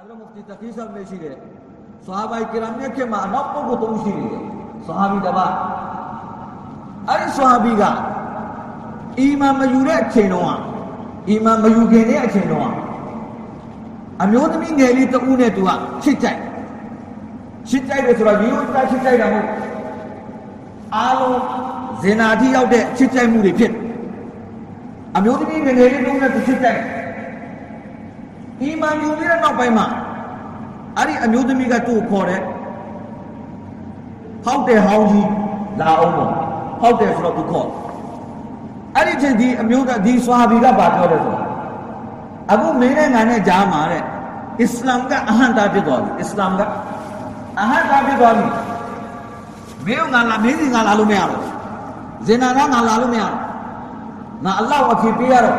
အဲ့လိုမဖတီတကီဆာမေရှိတယ်ဆာဟာဘိုင်ကရမ်ရဲ့ခေတ်မှာအနောက်ပုဂ္ဂိုလ်သုံးရှိတယ်ဆာဟာဘီတစ်ပါးအဲ့ဒီဆာဟာဘီကအီမန်မယူတဲ့အချိန်တုန်းကအီမန်မယူခင်တဲ့အချိန်တုန်းကအမျိုးသမီးငယ်လေးတဦးနဲ့သူကချစ်ကြိုက်ချစ်ကြိုက်တယ်ဆိုတော့ရိုးရိုးသားချစ်ကြိုက်တာမဟုတ်အားလုံးဇင်နာတိရောက်တဲ့ချစ်ကြိုက်မှုတွေဖြစ်တယ်အမျိုးသမီးငယ်ငယ်လေးတဦးနဲ့သူချစ်ကြိုက်တယ် အီမန်ယူပြီးတဲ့နောက်ပိုင်းမှာအဲ့ဒီအမျိုးသမီးကသူ့ကိုခေါ်တယ်ဟောက်တယ်ဟောင်းကြီးလာအောင်ပေါ့ဟောက်တယ်ဆိုတော့သူခေါ်တယ်အဲ့ဒီချိန်ဒီအမျိုးသားဒီဆွာဘီကဘာပြောလဲဆိုတော့အခုမင်းနဲ့ငါနဲ့ကြားမှာတဲ့အစ္စလာမ်ကအဟံတာဖြစ်သွားပြီအစ္စလာမ်ကအဟံတာဖြစ်သွားပြီမင်းကငါလာမင်းစီငါလာလို့မရတော့ဇင်နာကငါလာလို့မရတော့ငါအလ္လာဟ်အဖြစ်ပေးရတော့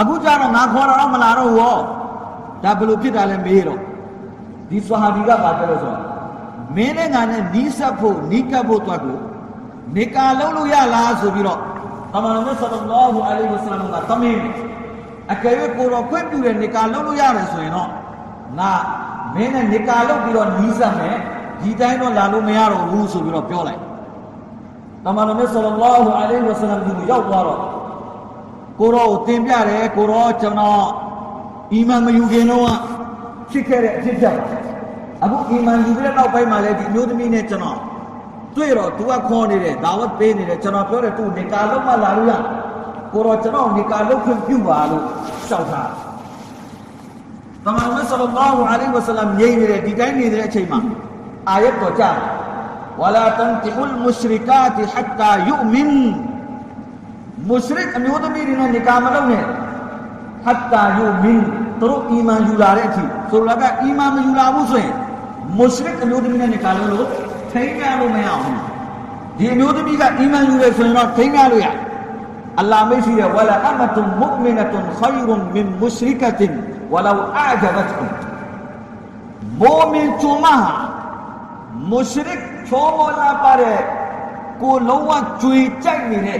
အခုကျတော့ငါခေါ်တော့မလာတော့ဘူးဟောဒါဘယ်လိုဖြစ်တာလဲမေးတော့ဒီဆွာဟာဘီကဘာပြောလို့ဆိုတော့မင်းနဲ့ငါနဲ့နီးစပ်ဖို့နီးကပ်ဖို့တွက်ကိုနေကာလုံးလို့ရလားဆိုပြီးတော့တမန်တော်မြတ်ဆလ္လာလာဟူအလိုင်းဝဆလမ်ကတမင်အကယ်၍ကိုတော်ခွင့်ပြုတဲ့နေကာလုံးလို့ရတယ်ဆိုရင်တော့ငါမင်းနဲ့နေကာလုံးပြီးတော့နီးစပ်မယ်ဒီတိုင်းတော့လာလို့မရတော့ဘူးဆိုပြီးတော့ပြောလိုက်တမန်တော်မြတ်ဆလ္လာလာဟူအလိုင်းဝဆလမ်ဒီကိုရောက်သွားတော့ ကိုရောကိုတင်ပြတယ်ကိုရောကျွန်တော်အီမန်မယူခင်တော့ဖြစ်ခဲ့တဲ့အဖြစ်ဖြစ်ပါအခုအီမန်ယူပြီးတဲ့နောက်ပိုင်းမှာလည်းဒီအမျိုးသမီးနဲ့ကျွန်တော်တွေ့တော့သူကခေါ်နေတယ်ဒါဝတ်ပေးနေတယ်ကျွန်တော်ပြောတယ်သူနေကာလုံးမလာလို့ရကိုရောကျွန်တော်နေကာလုံးခွင့်ပြုပါလို့ရှောက်ထားတမန်တော်ဆလ္လာဟူအလိုင်းဝဆလမ်ငြိမ်နေတယ်ဒီတိုင်းနေတဲ့အချိန်မှာအာယတ်တော်ကြားဝလာတန်တိဟူလ်မုရှရီကာတ်ဟတ်တာယူမင် မုရှရစ်အမျိုးသမီးတွေနဲ့နေကာမလုပ်နဲ့ဟတ်တာယုမင်သူတို့အီမန်ယူလာတဲ့အထိဆိုလိုတာကအီမန်မယူလာဘူးဆိုရင်မုရှရစ်အမျိုးသမီးနဲ့နေကာလုပ်လို့ထိန်းရလို့မရအောင်ဒီအမျိုးသမီးကအီမန်ယူတယ်ဆိုရင်တော့ထိန်းရလို့ရအလ္လာဟ်မရှိတဲ့ဝလာအမတုမုအ်မီနတုန်ခိုင်ရွန်မင်မုရှရိကတင်ဝလောအာဂျဘတ်ကွမ်မိုမင်ချူမာမုရှရစ်ချောမလာပါတဲ့ကိုလုံးဝကြွေကြိုက်နေတဲ့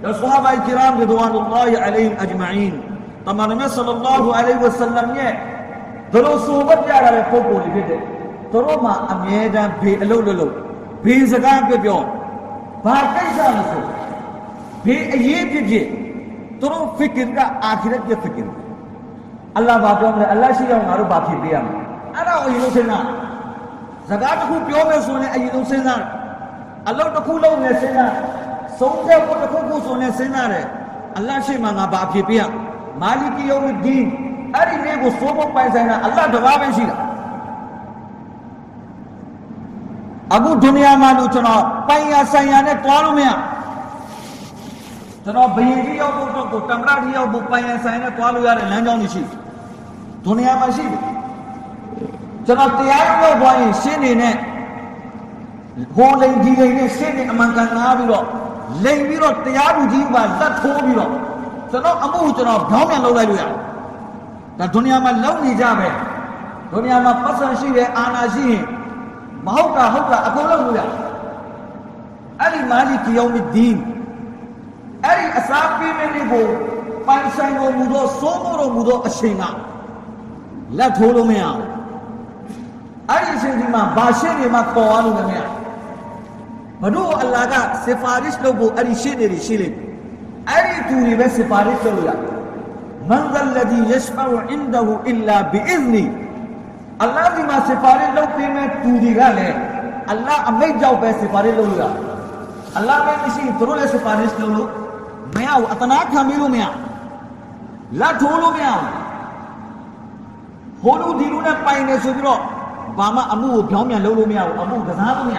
Ya sahabe-i kiram Ridvanullahi aleyhim ecmain. Tamanime sallallahu aleyhi ve sellem ye. Dolo sohbet yarare popoli bir de. Dolo ma amiyeden bey elu lulu. Bey zekan pepiyon. Bahkay zanısı. Bey eyye pepiye. Dolo fikir ka ahiret ye fikir. Allah bakıyorum ne Allah şey yapın arı bakir diyem. Ana o yinu sena. Zekat ku piyo me sone eyye sena. Allah da ku lau ne sena. ဆုံးစဉ်းစားစကားတစ်ခုပြောမယ်ဆိုရင်အရင်ဆုံးစဉ်းစားအလုပ်တစ်ခုလုပ်နေစဉ်းစားဆုံးဖြတ်ဖို့တစ်ခုခုဆိုနေစဉ်းစားတယ်အလ္လာဟ်ရှိမှငါဘာဖြစ်ပြရမာလီကီယုံဒီန်အဲ့ဒီနေ့ကိုစိုးဖို့ပိုင်ဆိုင်တာအလ္လာဟ်တပါးပဲရှိတာအခုဒုနီယာမှာလို့ကျွန်တော်ပိုင်ရဆိုင်ရနဲ့တွားလို့မရကျွန်တော်ဘယင်ကြီးရောက်ဖို့တော့ကိုတမရကြီးရောက်ဖို့ပိုင်ရဆိုင်နဲ့တွားလို့ရတဲ့လမ်းကြောင်းတွေရှိဒုနီယာမှာရှိတယ်ကျွန်တော်တရားရောက်သွားရင်ရှင်းနေနဲ့ဟိုလိန်ဒီလိန်နဲ့ရှင်းနေအမှန်ကန်ငားပြီးတော့ လိန်ပြီးတော့တရားသူကြီးကလက်ထိုးပြီးတော့ကျွန်တော်အမှုကျွန်တော်ဘောင်းပြန်လုပ်လိုက်လို့ရတယ်ဒါဒုနီယာမှာလုံနေကြပဲဒုနီယာမှာပတ်စံရှိတယ်အာနာရှိရင်မဟုတ်တာဟုတ်တာအကုန်လုံးလို့ရတယ်အဲ့ဒီမာလီကီယောမီဒီန်အဲ့ဒီအစာပေးမင်းတွေကိုပိုင်ဆိုင်တော်မူသောစိုးမိုးတော်မူသောအချိန်ကလက်ထိုးလို့မရဘူးအဲ့ဒီအချိန်ဒီမှာဘာရှင်းနေမှပေါ်သွားလို့မရဘူး ဘတို့အလ္လာဟ်ကဆီဖာရစ်လုပ်ဖို့အဲ့ဒီရှင်းနေရှိလိမ့်အဲ့ဒီသူတွေပဲဆီဖာရစ်လုပ်ရမန်ဇလ်လဒီယရှဖာအင်ဒဟူအီလာဘီအစ်နီအလ္လာဟ်ဒီမှာဆီဖာရစ်လုပ်ပေးမဲ့သူတွေကလည်းအလ္လာဟ်အမိတ်ကြောင့်ပဲစပါရစ်လုပ်လို့ရအလ္လာဟ်ပဲမရှိရင်သူတို့လည်းစပါရစ်လုပ်လို့မရဘူးအတနာခံပြီးလို့မရလက်ထိုးလို့မရဘူးဟိုလူဒီလူနဲ့ပိုင်နေဆိုပြီးတော့ဘာမှအမှုကိုပြောင်းပြန်လုပ်လို့မရဘူးအမှုကစားလို့မရ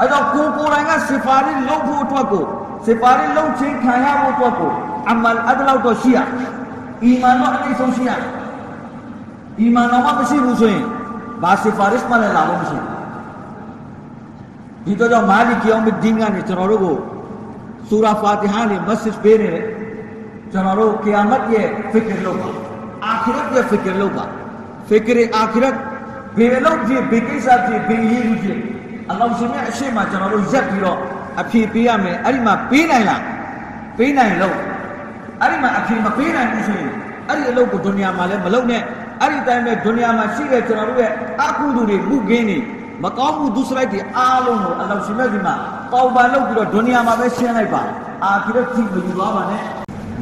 ادوائیں سفاری لو بھو اٹھوا کو سفاری لو چین کھایا وہ اٹھوا کو عمل ادلا تو شیا ایمان علی سو شیا ایمان ما بسی روسویں با سفارش مالے لاو بسی یہ تو جو مالی کیا میں دینگا نے چرارو کو سورہ فاتحہ نے مسجد پیرے چرارو قیامت یہ فکر لو کا آخرت یہ فکر لو کا فکر آخرت بے لو جی بے کے ساتھ جی بے یہ روجے အီမန်တော်မှမရှိဘူးဆိုရင်ဘာစီဖာရစ်မှလည်းလာလို့မရှိဘူးဒီတော့ကြောင့်မာလီကီယောမဒင်းကနေကျွန်တော်တို့ကိုဆူရာဖာတီဟာနဲ့မက်ဆေ့ပေးနေတယ်ကျွန်တော်တို့ကိယာမတ်ရဲ့ဖီကရလုပ်ပါအာခီရတ်ရဲ့ဖီကရလုပ်ပါဖီကရအာခီရတ်ဘယ်လောက်ကြည့်ဘယ်ကိစ္စကြည့်ဘယ်ရေးလူကြည့်အလောင်းရှင်ရဲ့အရှိမကျွန်တော်တို့ရက်ပြီးတော့အဖြေပေးရမယ်အဲ့ဒီမှာပေးနိုင်လားပေးနိုင်လို့အဲ့ဒီမှာအဖြေမပေးနိုင်ဘူးဆိုရင်အဲ့ဒီအလုပ်ကိုဒုနီယာမှာလည်းမလုပ်နဲ့အဲ့ဒီတိုင်းပဲဒုနီယာမှာရှိတဲ့ကျွန်တော်တို့ရဲ့အကုသိုလ်တွေမှုကင်းတွေမကောင်းမှုဒုစရိုက်တွေအားလုံးကိုအလောရှင်မြတ်ဒီမှာတောင်းပန်လုပ်ပြီးတော့ဒုနီယာမှာပဲရှင်းလိုက်ပါအာခိရတ်ကြည့်မယူသွားပါနဲ့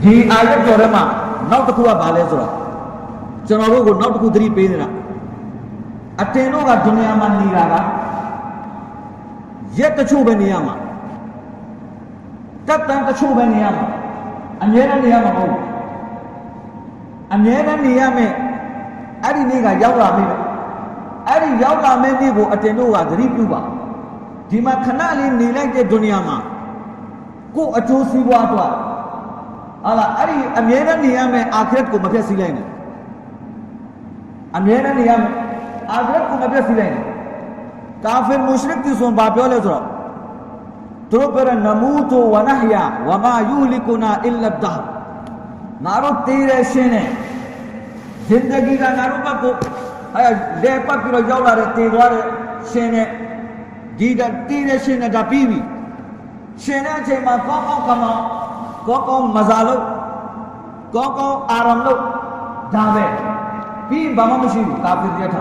ဒီအာယတ်တော်ထဲမှာနောက်တစ်ခုကဘာလဲဆိုတော့ကျွန်တော်တို့ကိုနောက်တစ်ခုသတိပေးနေတာအတင်တို့ကဒုနီယာမှာနေတာက ရက်တချို့ပဲနေရမှာတက်တန်းတချို့ပဲနေရမှာ အမြဲတမ်းနေရမှာမဟုတ်ဘူးအမြဲတမ်းနေရမယ်အဲ့ဒီနေ့ကရောက်လာမယ်အဲ့ဒီရောက်လာမယ့်နေ့ကိုအတင်တို့ကသတိပြုပါဒီမှာခဏလေးနေလိုက်တဲ့ဒုနီယာမှာကိုယ်အကျိုးစီးပွားတော့ဟာလားအဲ့ဒီအမြဲတမ်းနေရမယ်အာခရတ်ကိုမပြတ်စည်းလိုက်နဲ့အမြဲတမ်းနေရမယ်အာခရတ်ကိုမပြတ်စည်းလိုက်နဲ့ کافر مشرک تھی سون باپیو لے تھوڑا۔ ترو پر نموت و نحیا وما یولکنا الا الدہر۔ مارو تیر ایسے نے زندگی کا نارو پکو دے پکی رو جولا رہے تیروار شینے۔ دیدر تیر ایسے نے دا پیوی شینے چھے ما کوکو کما کوکو مزالو کوکو آرم لو۔ دھاوے پی بما مشیو کافر دیتا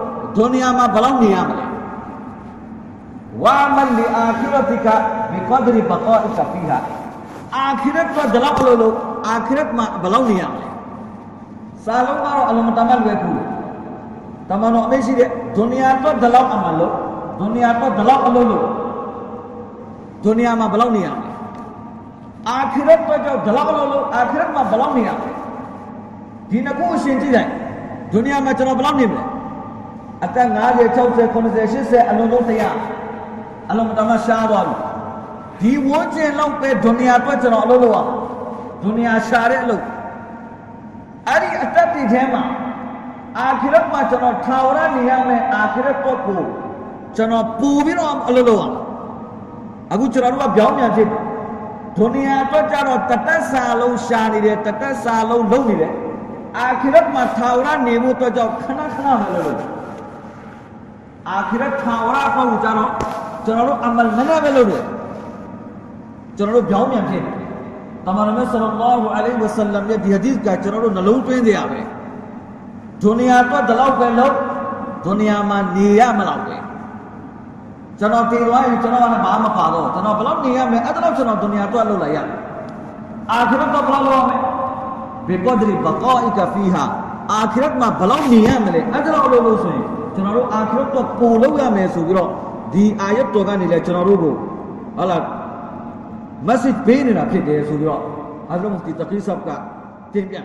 ဒုနီယာမှာဘယ်လောက်နေရမလဲဝါမလီအာခိရတိကဘီကဒရီဘကောအစ်ဖီဟာအာခိရတ်ကဒလောက်လို့လို့အာခိရတ်မှာဘယ်လောက်နေရမလဲစာလုံးကတော့အလုံးတမလွယ်ကူတမန်တော်အမိရှိတဲ့ဒုနီယာတော့ဒလောက်အမလို့ဒုနီယာတော့ဒလောက်အလုံးလို့ဒုနီယာမှာဘယ်လောက်နေရမလဲအာခိရတ်တော့ဒလောက်လို့လို့အာခိရတ်မှာဘယ်လောက်နေရမလဲဒီနှစ်ခုအရှင်ကြည့်လိုက်ဒုနီယာမှာကျွန်တော်ဘယ်လောက်နေမလဲ اتن سے دھونی چنو دھونی سارے لوگ اری جگہ نیم آر چنو لو اگو چرونی دھونی تٹ سا لو سا سا آرا نیمو تجوی အာခိရတ်ထာဝရပေါ့ကိုကြတော့ကျွန်တော်တို့အမလ်နည်းနည်းပဲလုပ်တယ်ကျွန်တော်တို့ပြောင်းပြန်ဖြစ်တယ်တမန်တော်မြတ်ဆလ္လာဟူအလိုင်းဝဆလမ်ရဲ့ဒီဟာဒီသ်ကကျွန်တော်တို့နှလုံးသွင်းကြရပဲဒုနီယာတော့ဒီလောက်ပဲလုပ်ဒုနီယာမှာနေရမလောက်ပဲကျွန်တော်တည်သွားရင်ကျွန်တော်ကလည်းဘာမှမပါတော့ကျွန်တော်ဘယ်လောက်နေရမလဲအဲ့ဒါတော့ကျွန်တော်ဒုနီယာတော့လုပ်လိုက်ရအာခိရတ်တော့ဘယ်လောက်လုပ်ရမလဲဘေကဒရီဘကာအီကဖီဟာအာခိရတ်မှာဘယ်လောက်နေရမလဲအဲ့ဒါတော့လုပ်လို့ဆိုရင် ကျွန်တော်တို့အာခိရတ်တော့ပို့လုပ်ရမယ်ဆိုပြီးတော့ဒီအာယတ်တော်ကနေလဲကျွန်တော်တို့ကိုဟုတ်လား message ပေးနေတာဖြစ်တယ်ဆိုပြီးတော့အလ္လာဟ်မူဖတီတကီဆပ်ကတင်ပြ